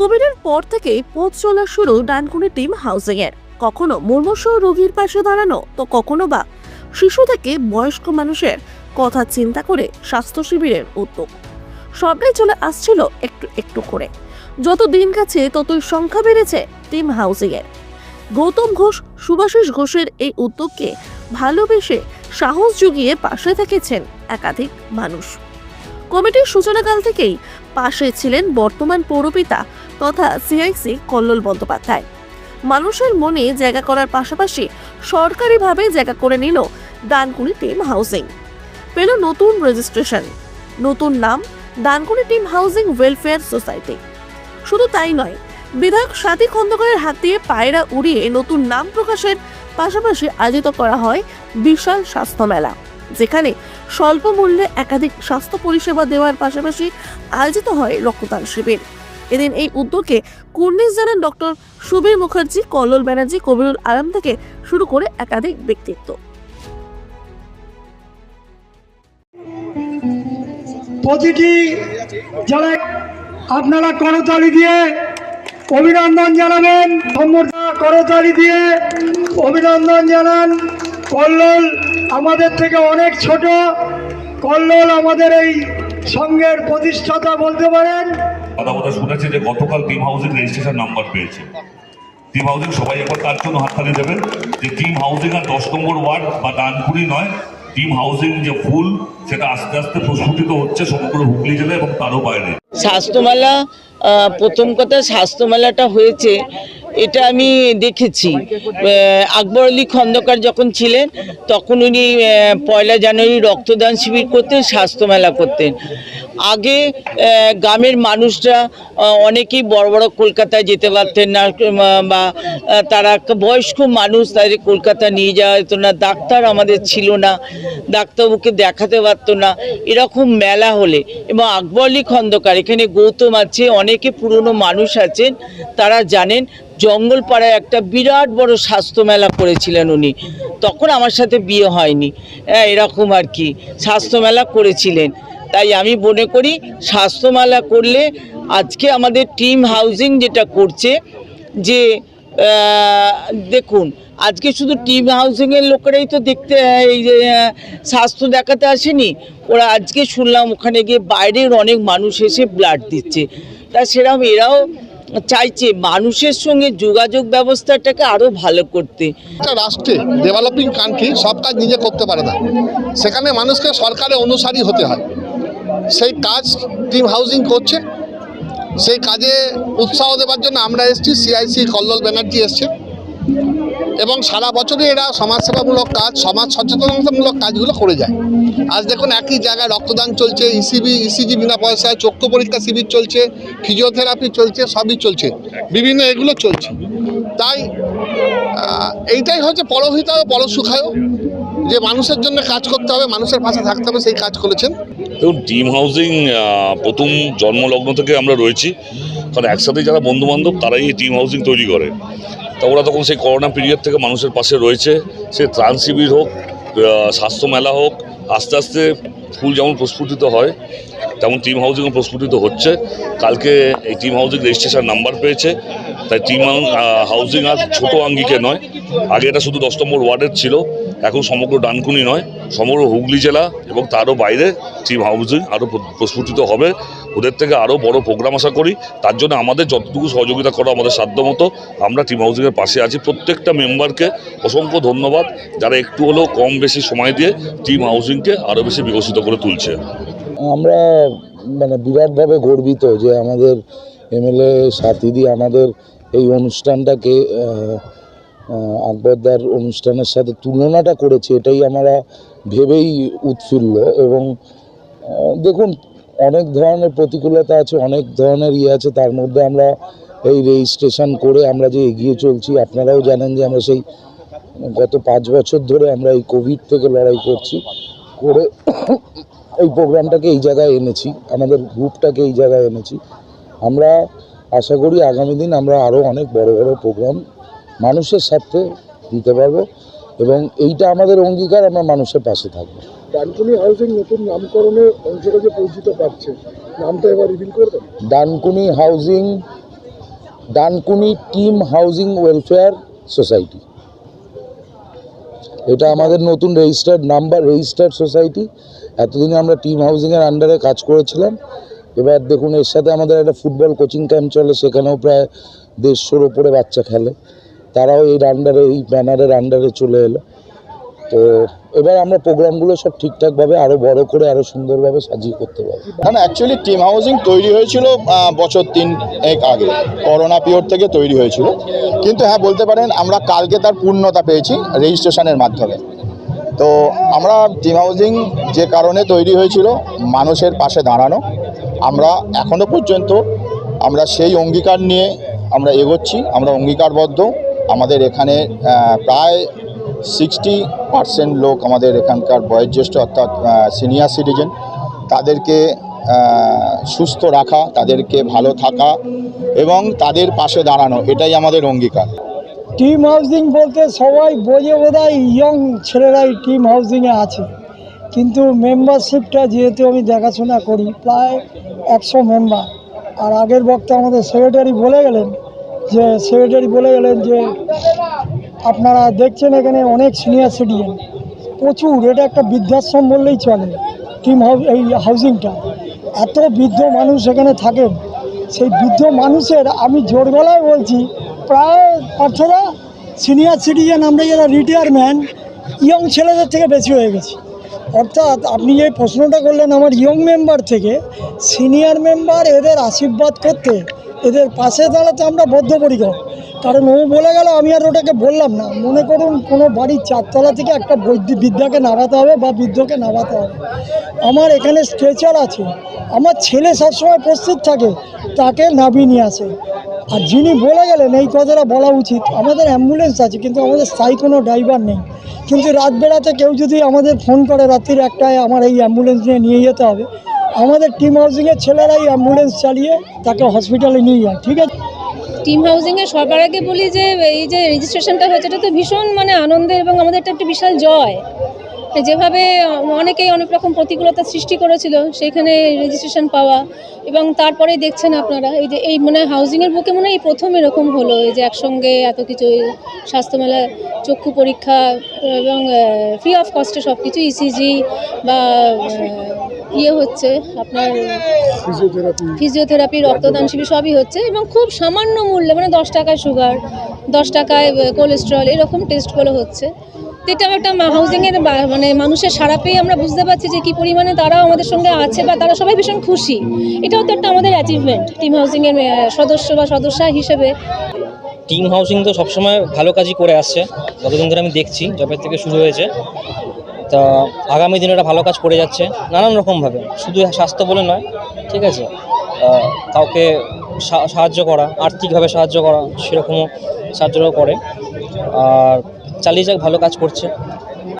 কোভিডের পর থেকেই পথ চলা শুরু ডানকুনি টিম হাউসিং এর কখনো মুর্মুষ রোগীর পাশে দাঁড়ানো, তো কখনো বা শিশু থেকে বয়স্ক মানুষের কথা চিন্তা করে স্বাস্থ্য শিবিরের উদ্যোগ। সবটাই চলে আসছিল একটু একটু করে। যত দিন কাছে ততই সংখ্যা বেড়েছে টিম হাউসিং এর গৌতম ঘোষ, সুভাষিস ঘোষের এই উদ্যোগকে ভালোবেসে সাহস জুগিয়ে পাশে থেকেছেন একাধিক মানুষ। কমিটির সূচনাকাল থেকেই পাশে ছিলেন বর্তমান পৌরপিতা তথা সিআইসি কল্লোল বন্দ্যোপাধ্যায়। মানুষের মনে জায়গা করার পাশাপাশি সরকারিভাবে জায়গা করে নিল দানকুনি টিম হাউসিং পেল নতুন রেজিস্ট্রেশন, নতুন নাম Dankuni team housing welfare society. শুধু তাই নয়, বিধায়ক স্বাতী খন্দকারের হাত দিয়ে পায়রা উড়িয়ে নতুন নাম প্রকাশের পাশাপাশি আয়োজিত করা হয় বিশাল স্বাস্থ্য মেলা। যেখানে স্বল্প মূল্যে একাধিক স্বাস্থ্য পরিষেবা দেওয়ার পাশাপাশি আয়োজিত হয় রক্তদান শিবির। এদিন এই উদ্যোগে কুর্নিশ জানান ডক্টর সুবীর মুখার্জি, কল্লোল ব্যানার্জি, কবিরুল আলম থেকে শুরু করে একাধিক ব্যক্তিত্ব। প্রতিটি যারা আপনারা করতালি দিয়ে অভিনন্দন জানাবেন। সম্বর্ধনা করতালি দিয়ে অভিনন্দন জানান কল্লোল আমাদের থেকে অনেক ছোট। কল্লোল আমাদের এই সঙ্গের প্রতিষ্ঠাতা বলতে পারেন। কথা কথা শুনেছি যে গতকাল টিম হাউসিং রেজিস্ট্রেশন নাম্বার পেয়েছে। টিম হাউসিং সবাই একবার তার জন্য হাততালি দেবেন? যে টিম হাউসিং আর দশ নম্বর ওয়ার্ড বা দানকুড়ি নয় টিম হাউসিং যে ফুল সেটা আস্তে আস্তে প্রস্ফুটিত হচ্ছে সমগ্র হুগলি জেলা এবং তারও বাইরে। স্বাস্থ্যমেলা প্রথম কথা স্বাস্থ্যমেলাটা হয়েছে। এটা আমি দেখেছি। আকবর আলী খন্দকার যখন ছিলেন, তখন উনি পয়লা জানুয়ারি রক্তদান শিবির করতেন স্বাস্থ্যমেলা করতেন। আগে গ্রামের মানুষরা অনেকেই বড় বড় কলকাতায় যেতে পারতেন না বা তারা বয়স্ক মানুষ, তাদের কলকাতা নিয়ে যাওয়া যেত না, ডাক্তার আমাদের ছিল না, ডাক্তারবাবুকে দেখাতে পারতো না, এরকম মেলা হলে। এবং আকবর আলী খন্দকার, এখানে গৌতম আছে, অনেকে পুরনো মানুষ আছেন, তারা জানেন জঙ্গলপাড়ায় একটা বিরাট বড় স্বাস্থ্য মেলা করেছিলেন উনি। তখন আমার সাথে বিয়ে হয়নি। হ্যাঁ এরকম আর কি। স্বাস্থ্য মেলা করেছিলেন। তাই আমি মনে করি স্বাস্থ্য মেলা করলে আজকে আমাদের টিম হাউজিং যেটা করছে যে দেখুন, আজকে শুধু টিম হাউসিংয়ের লোকেরাই তো দেখতে, এই যে স্বাস্থ্য দেখাতে আসেনি। ওরা আজকে শুনলাম ওখানে গিয়ে বাইরের অনেক মানুষ এসে ব্লাড দিচ্ছে। তা সেরকম এরাও চাইছে মানুষের সঙ্গে যোগাযোগ ব্যবস্থাটাকে আরও ভালো করতে। একটা রাষ্ট্রে ডেভেলপিং কান্ট্রি সব কাজ নিজে করতে পারে না। সেখানে মানুষকে সরকারের অনুসারী হতে হয়। সেই কাজ টিম হাউজিং করছে। সেই কাজে উৎসাহ দেওয়ার জন্য আমরা এসেছি সিআইসি কল্লোল ব্যানার্জি এসছে। এবং সারা বছরই এরা সমাজসেবামূলক কাজ, সমাজ সচেতনতামূলক কাজগুলো করে যায়। আজ দেখুন একই জায়গায় রক্তদান চলছে E ইসিবি ইসিজি বিনা পয়সায়, চক্ষু পরীক্ষা শিবির চলছে ফিজিওথেরাপি চলছে, সবই চলছে। বিভিন্ন এগুলো চলছে। তাই এইটাই হচ্ছে পরহিতা ও যে মানুষের জন্য কাজ করতে হবে, মানুষের পাশে থাকতে হবে, সেই কাজ করেছেন। দেখুন টিম হাউসিং প্রথম জন্মলগ্ন থেকে আমরা রয়েছি। কারণ একসাথে যারা বন্ধু বান্ধব তারাই এই টিম হাউসিং তৈরি করে। তা ওরা তখন সেই করোনা পিরিয়ড থেকে মানুষের পাশে রয়েছে। সে ত্রাণ শিবির হোক স্বাস্থ্য মেলা হোক, আস্তে আস্তে ফুল যেমন প্রস্ফুটিত হয়, তেমন টিম হাউসিংও প্রস্ফুটিত হচ্ছে। কালকে এই টিম হাউসিং রেজিস্ট্রেশন নাম্বার পেয়েছে। তাই টিম হাউজিং আর ছোটো আঙ্গিকে নয়। আগে এটা শুধু দশ নম্বর ওয়ার্ডের ছিল, এখন সমগ্র ডানকুনি নয়। সমগ্র হুগলি জেলা এবং তারও বাইরে টিম হাউজিং আরও প্রস্ফুটিত হবে। ওদের থেকে আরও বড় প্রোগ্রাম আশা করি। তার জন্য আমাদের যতটুকু সহযোগিতা করা আমাদের সাধ্যমতো, আমরা টিম হাউসিংয়ের পাশে আছি। প্রত্যেকটা মেম্বারকে অসংখ্য ধন্যবাদ, যারা একটু হলেও কম বেশি সময় দিয়ে টিম হাউসিংকে আরও বেশি বিকশিত করে তুলছে। আমরা মানে বিরাটভাবে গর্বিত যে আমাদের এমএলএ সাথীদি আমাদের এই অনুষ্ঠানটাকে আকবরদার অনুষ্ঠানের সাথে তুলনাটা করেছে, এটাই আমরা ভেবেই উৎফুল্ল। এবং দেখুন অনেক ধরনের প্রতিকূলতা আছে, অনেক ধরনের ইয়ে আছে, তার মধ্যে আমরা এই রেজিস্ট্রেশন করে আমরা যে এগিয়ে চলছি, আপনারাও জানেন যে আমরা সেই গত পাঁচ বছর ধরে আমরা এই কোভিড থেকে লড়াই করছি, করে এই প্রোগ্রামটাকে এই জায়গায় এনেছি, আমাদের গ্রুপটাকে এই জায়গায় এনেছি। আমরা আশা করি আগামী দিন আমরা আরও অনেক বড় বড় প্রোগ্রাম মানুষের সাথে দিতে পারব এবং এইটা আমাদের অঙ্গীকার, আমরা মানুষের পাশে থাকব। ডানকুনি হাউসিং নতুন নামকরণের অংশটা যে পরিচিত পাচ্ছে, নামটা এবার রিভিল করে দেন। Dankuni housing, Dankuni team housing welfare society. এটা আমাদের নতুন রেজিস্টার্ড নাম্বার রেজিস্টার্ড সোসাইটি। এতদিন আমরা টিম হাউজিংয়ের আন্ডারে কাজ করেছিলাম। এবার দেখুন, এর সাথে আমাদের একটা ফুটবল কোচিং ক্যাম্প চলে, সেখানেও প্রায় দেড়শোর ওপরে বাচ্চা খেলে। তারাও এই আন্ডারে এই ব্যানারের আন্ডারে চলে এলো। তো এবার আমরা প্রোগ্রামগুলো সব ঠিকঠাকভাবে আরও বড় করে আরও সুন্দরভাবে সাজিয়ে করতে পারি না অ্যাকচুয়ালি টিম হাউজিং তৈরি হয়েছিল বছর তিন এক আগে। করোনা পিরিয়ড থেকে তৈরি হয়েছিল। কিন্তু হ্যাঁ বলতে পারেন, আমরা কালকে তার পূর্ণতা পেয়েছি রেজিস্ট্রেশনের মাধ্যমে। তো আমরা টিম হাউজিং যে কারণে তৈরি হয়েছিল, মানুষের পাশে দাঁড়ানো, আমরা এখনও পর্যন্ত আমরা সেই অঙ্গীকার নিয়ে আমরা এগোচ্ছি, আমরা অঙ্গীকারবদ্ধ। আমাদের এখানে প্রায় সিক্সটি পার্সেন্ট লোক আমাদের এখানকার বয়োজ্যেষ্ঠ অর্থাৎ সিনিয়র সিটিজেন তাদেরকে সুস্থ রাখা, তাদেরকে ভালো থাকা এবং তাদের পাশে দাঁড়ানো, এটাই আমাদের অঙ্গীকার। টিম হাউজিং বলতে সবাই বোঝে বোধহয় ইয়ং ছেলেরাই টিম হাউজিংয়ে আছে। কিন্তু মেম্বারশিপটা যেহেতু আমি দেখাশোনা করি, প্রায় একশো মেম্বার আর আগের বক্তা আমাদের সেক্রেটারি বলে গেলেন যে সেক্রেটারি বলে গেলেন যে আপনারা দেখছেন এখানে অনেক সিনিয়র সিটিজেন প্রচুর, এটা একটা বৃদ্ধাশ্রম বললেই চলে টিম এই হাউজিংটা এত বৃদ্ধ মানুষ এখানে থাকেন সেই বৃদ্ধ মানুষের আমি জোর গলায় বলছি, প্রায় অর্থরা সিনিয়র সিটিজেন আমরা যারা রিটায়ারমেন্ট ইয়ং ছেলেদের থেকে বেশি হয়ে গেছি। অর্থাৎ আপনি যে প্রশ্নটা করলেন আমার ইয়ং মেম্বার থেকে সিনিয়র মেম্বার এদের আশীর্বাদ করতে, এদের পাশে দাঁড়াতে আমরা বদ্ধপরিকর। কারণ ও বলে গেল, আমি আর ওটাকে বললাম না। মনে করুন, কোনো বাড়ির চারতলা থেকে একটা বৈদ্য বিদ্যাকে নামাতে হবে বা বৃদ্ধকে নামাতে হবে। আমার এখানে স্ট্রেচার আছে। আমার ছেলে সবসময় প্রস্তুত থাকে, তাকে নামিয়ে নিয়ে আসে। আর যিনি বলে গেলেন, এই কথাটা বলা উচিত। আমাদের অ্যাম্বুলেন্স আছে, কিন্তু আমাদের স্থায়ী কোনো ড্রাইভার নেই। কিন্তু রাত বেড়াতে কেউ যদি আমাদের ফোন করে রাত্রির একটায় আমার এই অ্যাম্বুলেন্স নিয়ে নিয়ে যেতে হবে, আমাদের টিম হাউসিংয়ের ছেলেরাই অ্যাম্বুলেন্স চালিয়ে তাকে হসপিটালে নিয়ে যায়, ঠিক আছে? টিম হাউজিংয়ে সবার আগে বলি যে, এই যে রেজিস্ট্রেশনটা হয়েছে, এটা তো ভীষণ মানে আনন্দের এবং আমাদের একটা বিশাল জয়। যেভাবে অনেকেই অনেক রকম প্রতিকূলতা সৃষ্টি করেছিল সেখানে রেজিস্ট্রেশন পাওয়া এবং তারপরে দেখছেন আপনারা, এই যে এই মানে হাউজিংয়ের বুকে মনে হয় প্রথম এরকম হলো, এই যে একসঙ্গে এত কিছু স্বাস্থ্যমেলা, চক্ষু পরীক্ষা এবং ফ্রি অফ কস্টে সব কিছু ইসিজি বা ইয়ে হচ্ছে আপনার ফিজিওথেরাপি রক্তদান শিবির সবই হচ্ছে এবং খুব সামান্য মূল্যে মানে দশ টাকায় সুগার দশ টাকায় কোলেস্ট্রল এরকম টেস্টগুলো হচ্ছে। তো এটা একটা হাউজিংয়ের মানে মানুষের সারা পেয়ে আমরা বুঝতে পারছি যে কী পরিমাণে তারাও আমাদের সঙ্গে আছে বা তারা সবাই ভীষণ খুশি। এটাও তো একটা আমাদের অ্যাচিভমেন্ট টিম হাউজিংয়ের সদস্য বা সদস্যা হিসেবে। টিম হাউসিং তো সবসময় ভালো কাজই করে আসছে। যতদিন ধরে আমি দেখছি যবে থেকে শুরু হয়েছে। তা আগামী দিনে ভালো কাজ করে যাচ্ছে, নানান রকমভাবে। শুধু স্বাস্থ্য বলে নয়, ঠিক আছে? কাউকে সাহায্য করা, আর্থিকভাবে সাহায্য করা, সেরকমও সাহায্য করে। আর চালিয়ে যাক, ভালো কাজ করছে।